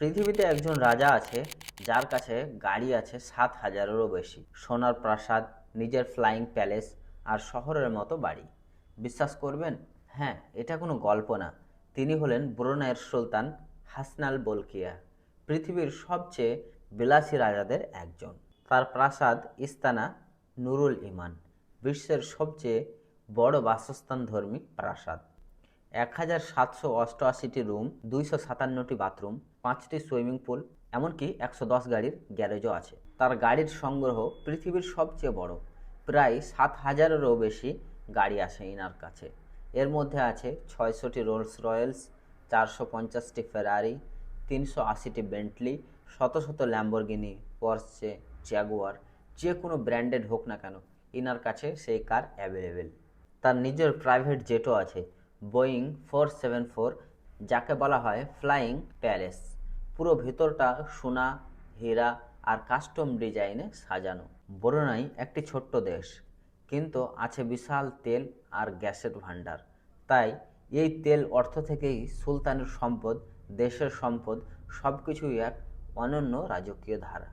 পৃথিবীতে একজন রাজা আছে, যার কাছে গাড়ি আছে সাত হাজারেরও বেশি। সোনার প্রাসাদ, নিজের ফ্লাইং প্যালেস আর শহরের মতো বাড়ি। বিশ্বাস করবেন? হ্যাঁ এটা কোনো গল্প না। তিনি হলেন ব্রুনাইয়ের সুলতান হাসনাল বলকিয়া, পৃথিবীর সবচেয়ে বিলাসী রাজাদের একজন। তার প্রাসাদ ইস্তানা নুরুল ইমান, বিশ্বের সবচেয়ে বড় বাসস্থানধর্মী প্রাসাদ। এক হাজার সাতশো অষ্টআশিটি রুম, দুইশো সাতান্নটি বাথরুম, পাঁচটি সুইমিং পুল, এমনকি একশো দশ গাড়ির গ্যারেজও আছে। তার গাড়ির সংগ্রহ পৃথিবীর সবচেয়ে বড়। প্রায় সাত হাজারেরও বেশি গাড়ি আসে ইনার কাছে। এর মধ্যে আছে ছয়শোটি রোলস রয়েলস, চারশো পঞ্চাশটি ফেরারি, তিনশো আশিটি বেন্টলি, শত শত ল্যাম্বরগিনি, পর্সে, জ্যাগুয়ার, যে কোনো ব্র্যান্ডেড হোক না কেন, ইনার কাছে সেই কার অ্যাভেলেবেল। তার নিজের প্রাইভেট জেটও আছে। বোয়িং ফোর সেভেন ফোর যাকে বলা হয় ফ্লাইং প্যালেস পুরো ভেতরটা সোনা, হীরা আর কাস্টম ডিজাইনে সাজানো। বরুণাই একটি ছোট্ট দেশ, কিন্তু আছে বিশাল তেল আর গ্যাসের ভাণ্ডার। তাই এই তেল অর্থ থেকেই সুলতানের সম্পদ, দেশের সম্পদ সব কিছুই এক অনন্য রাজকীয় ধারা।